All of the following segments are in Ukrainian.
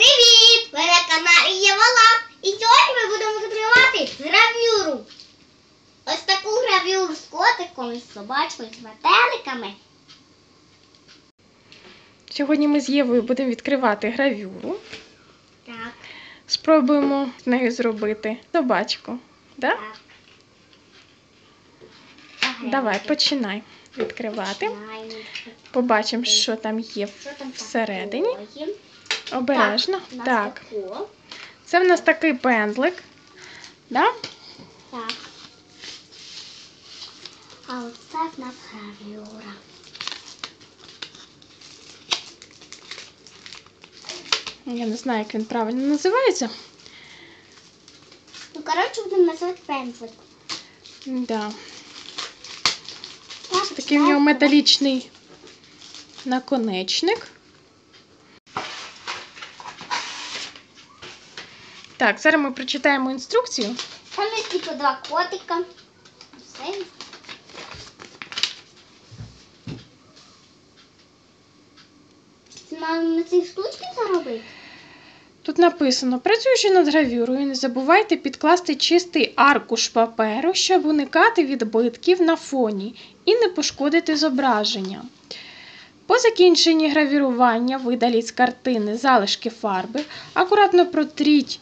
Привіт! Ви на каналі Євалав. І сьогодні ми будемо відкривати гравюру. Ось таку гравюру з котиком, з собачкою, з метеликами. Сьогодні ми з Євою будемо відкривати гравюру. Так, Спробуємо з нею зробити собачку. Да? так. Давай, починай відкривати. Починаємо. Побачимо, що там є всередині. такое? Обережно. Так, Так. Це в нас такий пензлик. Да? Так. А оце в нас гравюра. Я не знаю, як він правильно називається. Ну, коротше, будемо називати пензлик. Да. Так, Такий в нього металічний наконечник. Так, зараз ми прочитаємо інструкцію. Там є типу два котика. Все. На цих штучки заробити? Тут написано: працюючи над гравюрою, не забувайте підкласти чистий аркуш паперу, щоб уникати відбитків на фоні і не пошкодити зображення. По закінченні гравірування видаліть з картини залишки фарби, акуратно протріть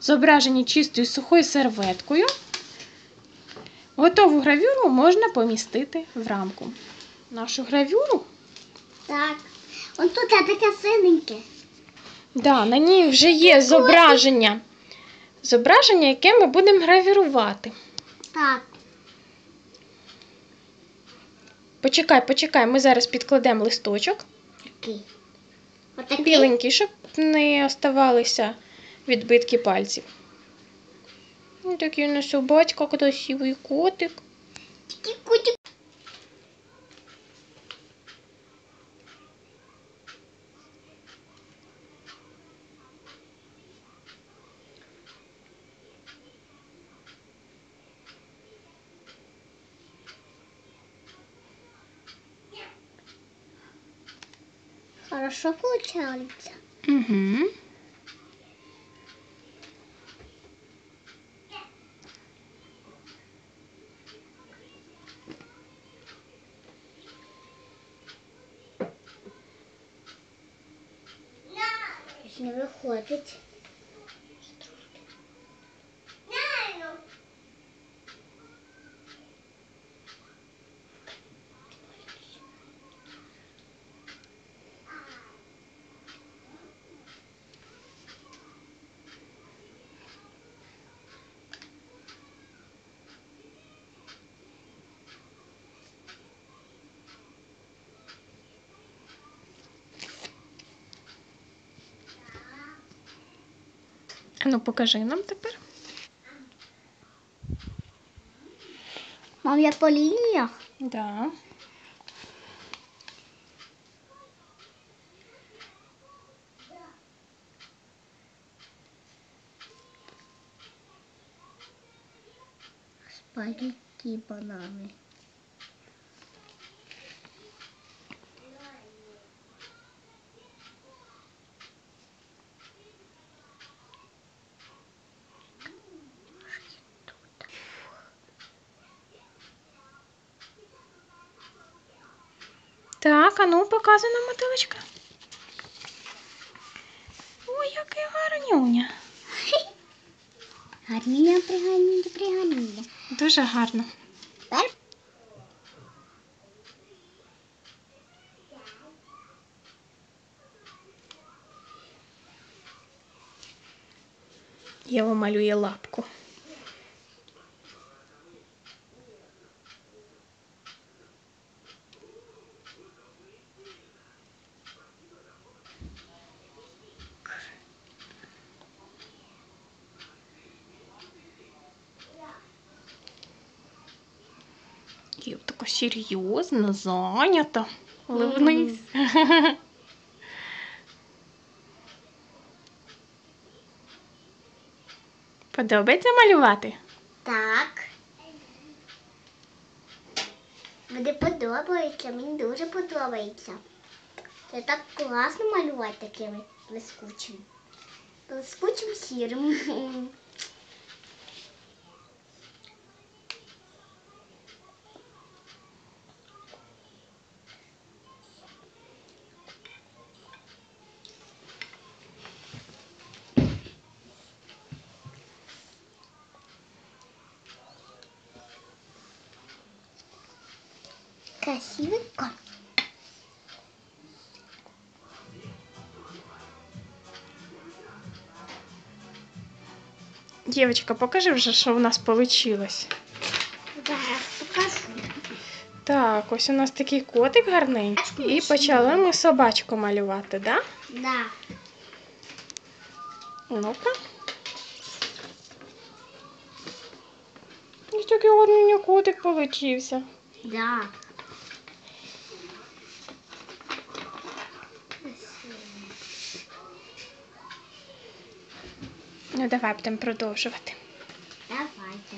зображення чистою сухою серветкою. Готову гравюру можна помістити в рамку. Нашу гравюру Так. Он тут таке синеньке. Да, на ній вже є зображення. Зображення, яке ми будемо гравірувати. Так. Почекай, почекай, ми зараз підкладемо листочок. Такий. Біленький, щоб не оставалися відбитки пальців. Ось такий у нас собачка, красивий котик. Кутик. Хорошо получается. Угу. Не виходить. Ну, покажи нам тепер. Мам, я по лініях. Да. Спагетті банани. Так, а ну показуй нам мотилочка. Ой, який гарнюня. Гарніля, приганіля, приганіля. Дуже гарно. Єва малює лапку. Така серйозна, зайнята. Подобається малювати? так. Буде подобається, мені дуже подобається. Це так класно малювати такими блискучими. Скучим сірим. Красивый кот. Дівчинка, покажи вже, що в нас вийшло. Зараз покажу. Так, ось у нас такий котик гарненький. І почали ми собачку малювати, да? Да. Ну-ка. Ось такий гарний котик получився. Да. Ну, давай будемо продовжувати. Давайте.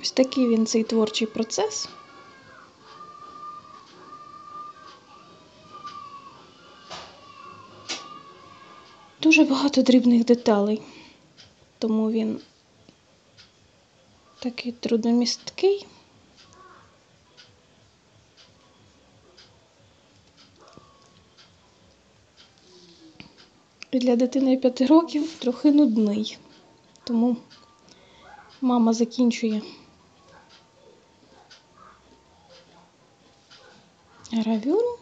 Ось такий він цей творчий процес. Дуже багато дрібних деталей, тому він такий трудомісткий. Для дитини 5 років трохи нудний. Тому мама закінчує гравюру.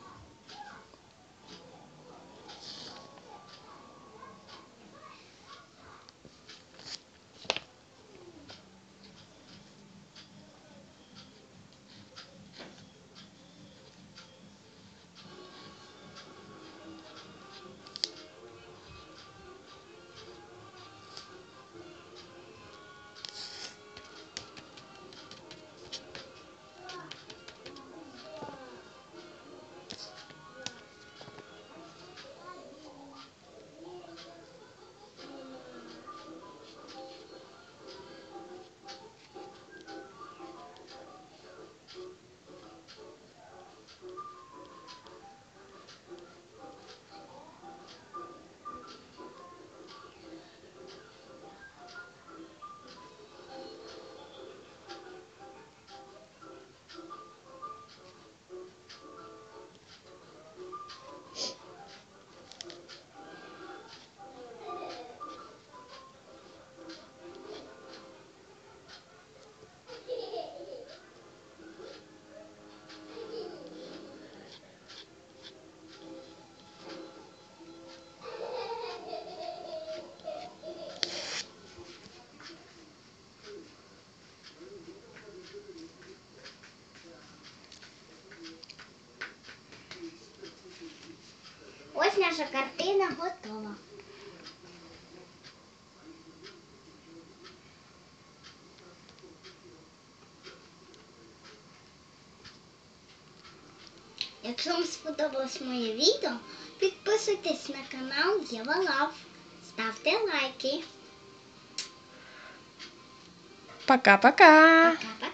Наша картина готова. Якщо вам сподобалось моє відео, підписуйтесь на канал Єва Лав. Ставте лайки. Пока-пока! Пока-пока.